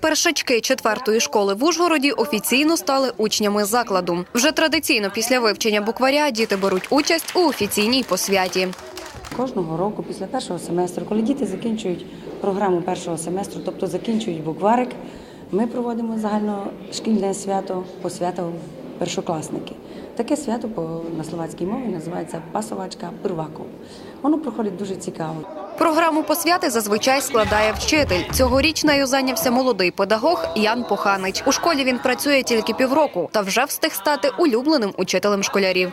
Першачки четвертої школи в Ужгороді офіційно стали учнями закладу. Вже традиційно після вивчення букваря діти беруть участь у офіційній посвяті. Кожного року, після першого семестру, коли діти закінчують програму першого семестру, тобто закінчують букварик, ми проводимо загальношкільне свято посвята першокласники. Таке свято на словацькій мові називається пасовачка перваков. Воно проходить дуже цікаво. Програму посвяти зазвичай складає вчитель. Цьогоріч нею зайнявся молодий педагог Ян Поханич. У школі він працює тільки півроку та вже встиг стати улюбленим учителем школярів.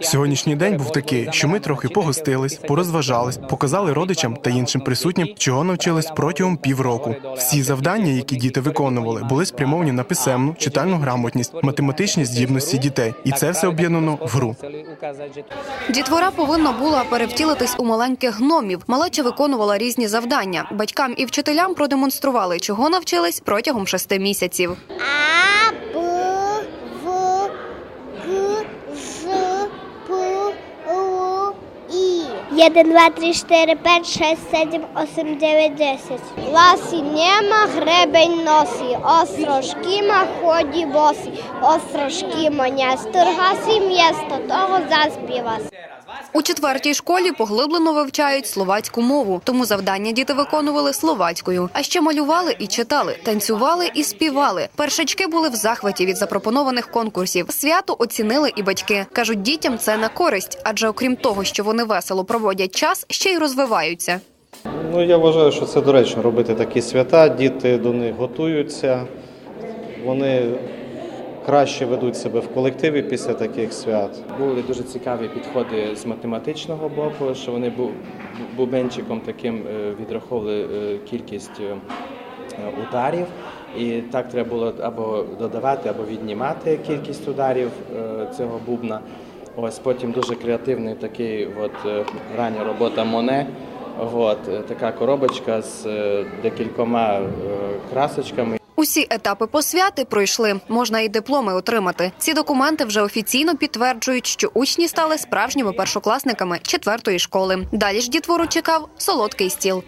Сьогоднішній день був такий, що ми трохи погостились, порозважались, показали родичам та іншим присутнім, чого навчились протягом півроку. Всі завдання, які діти виконували, були спрямовані на писемну, читальну грамотність, математичні здібності дітей, і це все об'єднано в гру. Дітвора повинна була перевтілитись у маленьких гномів. Малеча виконувала різні завдання. Батькам і вчителям продемонстрували, чого навчились протягом шести місяців. А, Б, В, Г, Ж, П, О, І. 1, 2, 3, 4, 5, 6, 7, 8, 9, 10. Ласі нема, гребень носі, острошкіма, ході босі, острожки маня стургасі місто, того заспівас. У четвертій школі поглиблено вивчають словацьку мову, тому завдання діти виконували словацькою. А ще малювали і читали, танцювали і співали. Першачки були в захваті від запропонованих конкурсів. Свято оцінили і батьки. кажуть, дітям це на користь, адже окрім того, що вони весело проводять час, ще й розвиваються. Ну, я вважаю, що це доречно робити такі свята. Діти до них готуються, вони краще ведуть себе в колективі після таких свят. Були дуже цікаві підходи з математичного боку, що вони бу- бубенчиком таким е, відраховували е, кількість е, ударів. І так треба було або додавати, або віднімати кількість ударів цього бубна. Ось потім дуже креативний такий от рання робота Моне. От, така коробочка з декількома красочками. Усі етапи посвяти пройшли. Можна і дипломи отримати. Ці документи вже офіційно підтверджують, що учні стали справжніми першокласниками четвертої школи. Далі ж дітвору чекав солодкий стіл.